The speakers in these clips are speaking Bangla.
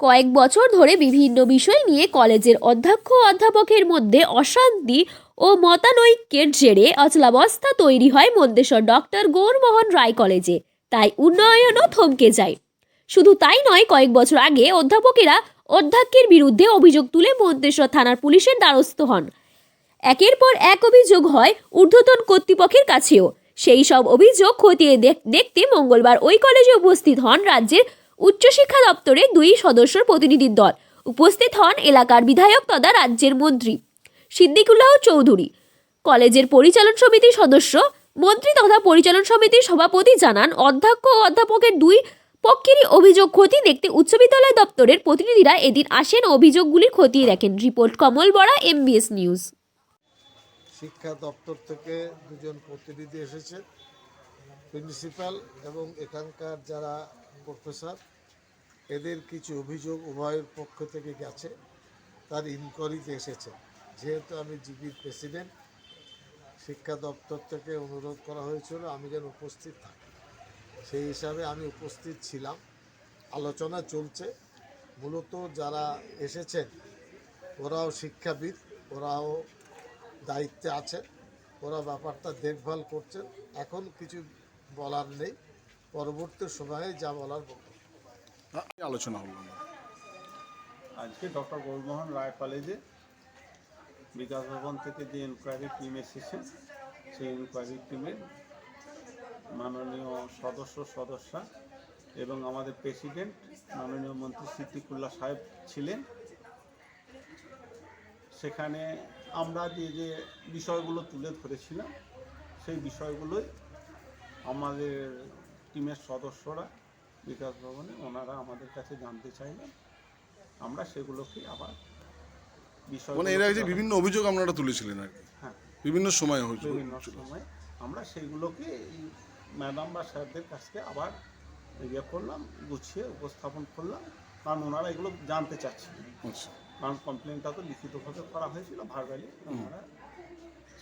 কয়েক বছর ধরে বিভিন্ন বিষয় নিয়ে কলেজের অধ্যক্ষ অধ্যাপকের মধ্যে অশান্তি ও মতানৈক্যের জেরে অচলাবস্থা তৈরি হয় মন্দেশ্বর ডক্টর গৌরমোহন রায় কলেজে। তাই উন্নয়নও থমকে যায়। শুধু তাই নয়, কয়েক বছর আগে অধ্যাপকেরা অধ্যক্ষের বিরুদ্ধে অভিযোগ তুলে মন্তেশ্বর থানার পুলিশের দ্বারস্থ হন। একের পর এক অভিযোগ হয় ঊর্ধ্বতন কর্তৃপক্ষের কাছেও। সেই সব অভিযোগ খতিয়ে দেখ- দেখতে মঙ্গলবার ওই কলেজে উপস্থিত হন রাজ্যের উচ্চশিক্ষা দপ্তরের দুই সদস্যর প্রতিনিধির দল। উপস্থিত হন এলাকার বিধায়ক তথা রাজ্যের মন্ত্রী সিদ্দিকুল্লাহ চৌধুরী। কলেজের পরিচালন সমিতির সদস্য, মন্ত্রী তথা পরিচালন সমিতির সভাপতি জানান, অধ্যক্ষ ও অধ্যাপকের দুই পক্ষেরই অভিযোগ ক্ষতি দেখতে উচ্চ বিদ্যালয় দপ্তরের প্রতিনিধিরা এদিন আসেন অভিযোগগুলির খতিয়ে দেখেন। রিপোর্ট, কমল বড়া, এমবিএস নিউজ। শিক্ষা দপ্তর থেকে দুজন প্রতিনিধি এসেছে, প্রিন্সিপাল এবং এখানকার যারা প্রফেসর এদের কিছু অভিযোগ উভয়ের পক্ষ থেকে গেছে, তার ইনকোয়ারিতে এসেছে। যেহেতু আমি জিবির প্রেসিডেন্ট শিক্ষা দপ্তর থেকে অনুরোধ করা হয়েছিল আমি যেন উপস্থিত থাকি। সেই হিসাবে আমি উপস্থিত ছিলাম। আলোচনা চলছে। মূলত যারা এসেছেন, ওরাও শিক্ষাবিদ, ওরাও দায়িত্বে আছেন, ওরা ব্যাপারটা দেখভাল করছেন। এখন কিছু বলার নেই। পরবর্তী সময়ে যা বলার বলব। আলোচনা হলো আজকে ডক্টর গৌরমোহন রায় কলেজে বিকাশ ভবন থেকে যে ইনকোয়ারি টিম এসেছে সেই ইনকোয়ারি টিমের মাননীয় সদস্য সদস্যা এবং আমাদের প্রেসিডেন্ট মাননীয় মন্ত্রী সিদ্দিকুল্লাহ সাহেব ছিলেন সেখানে আমরা যে যে বিষয়গুলো তুলে ধরেছিলাম সেই বিষয়গুলোই আমাদের টিমের সদস্যরা বিকাশ ভবনে ওনারা আমাদের কাছে জানতে চাইলেন। আমরা সেগুলোকে আবার বিষয় মানে এর আগে যে বিভিন্ন অভিযোগ আপনারা তুলেছিলেন আর কি। হ্যাঁ। বিভিন্ন সময় হয়েছিল বিভিন্ন সময় আমরা সেইগুলোকে এই ম্যাডাম বা স্যারদের কাছকে আবার ইয়ে করলাম গুছিয়ে উপস্থাপন করলাম। কারণ ওনারা এগুলো জানতে চাচ্ছিলেন আচ্ছা। কারণ কমপ্লেনটা তো লিখিতভাবে করা হয়েছিল ভার্বালি ওনারা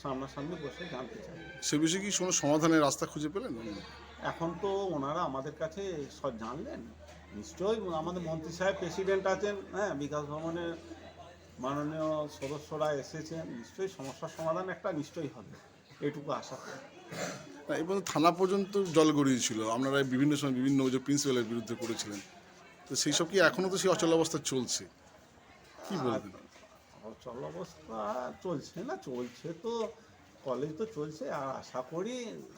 সামনাসামনি বসে জানতে চাই সে বিষয়ে কি কোনো সমাধানের রাস্তা খুঁজে পেলেন? এখন তো ওনারা আমাদের কাছে সব জানলেন। নিশ্চয়ই আমাদের মন্ত্রী সাহেব প্রেসিডেন্ট আছেন হ্যাঁ বিকাশ ভবনের মাননীয় সদস্যরা এসেছেন নিশ্চয়ই সমস্যার সমাধান একটা নিশ্চয়ই হবে এটুকু আশা করি। পর্যন্ত থানা পর্যন্ত জল গড়িয়েছিল আপনারা বিভিন্ন সময় বিভিন্ন অভিযোগ প্রিন্সিপালের বিরুদ্ধে করেছিলেন। তো সেই সব কি এখনও তো সেই অচল অবস্থা চলছে? কি বলবেন? অচল অবস্থা চলছে না চলছে তো কলেজ তো চলছে আর আশা করি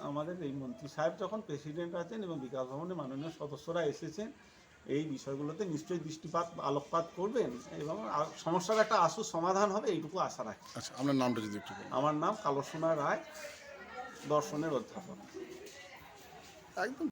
আমাদের এই মন্ত্রী সাহেব যখন প্রেসিডেন্ট আছেন এবং বিকাশ ভবনে মাননীয় সদস্যরা এসেছেন এই বিষয়গুলোতে নিশ্চয়ই দৃষ্টিপাত আলোকপাত করবেন এবং সমস্যার একটা আশু সমাধান হবে এইটুকু আশা রাখি। আচ্ছা আপনার নামটা যদি একটু আমার নাম কালসোনা রায় দর্শনের অধ্যাপক। একদম।